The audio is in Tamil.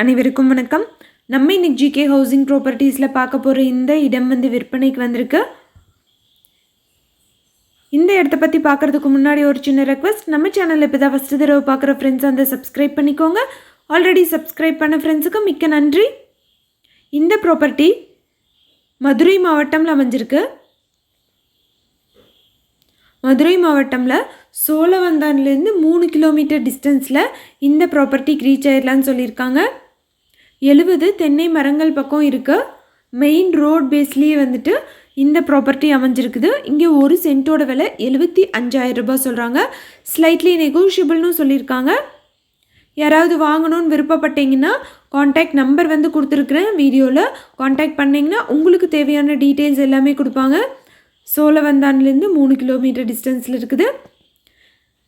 அனைவருக்கும் வணக்கம். நம்ம இன்னைக்கு ஜிகே ஹவுசிங் ப்ராப்பர்ட்டிஸில் பார்க்க போகிற இந்த இடம் வந்து விற்பனைக்கு வந்திருக்கு. இந்த இடத்த பற்றி பார்க்குறதுக்கு முன்னாடி ஒரு சின்ன ரெக்வஸ்ட் நம்ம சேனலில் இப்போ தான் ஃபஸ்ட்டு தடவை பார்க்குற ஃப்ரெண்ட்ஸ் வந்து சப்ஸ்கிரைப் பண்ணிக்கோங்க. ஆல்ரெடி சப்ஸ்கிரைப் பண்ண ஃப்ரெண்ட்ஸுக்கு மிக்க நன்றி. இந்த ப்ராப்பர்ட்டி மதுரை மாவட்டம்ல அமைஞ்சிருக்கு. மதுரை மாவட்டமில் சோழவந்தான்லேருந்து மூணு கிலோமீட்டர் டிஸ்டன்ஸில் இந்த ப்ராப்பர்ட்டிக்கு ரீச் ஆயிடலான்னு சொல்லியிருக்காங்க. எழுபது தென்னை மரங்கள் பக்கம் இருக்க. மெயின் ரோட் பேஸ்லேயே வந்துட்டு இந்த ப்ராப்பர்ட்டி அமைஞ்சிருக்குது. இங்கே ஒரு சென்ட்டோட விலை எழுபத்தி அஞ்சாயிரம் ரூபாய் சொல்கிறாங்க ஸ்லைட்லி நெகோஷியபிள்னு சொல்லியிருக்காங்க. யாராவது வாங்கணும்னு விருப்பப்பட்டீங்கன்னா காண்டாக்ட் நம்பர் வந்து கொடுத்துருக்குறேன் வீடியோவில் காண்டாக்ட் பண்ணிங்கன்னா உங்களுக்கு தேவையான டீட்டெயில்ஸ் எல்லாமே கொடுப்பாங்க. சோழவந்தான்லேருந்து மூணு கிலோமீட்டர் டிஸ்டன்ஸில் இருக்குது.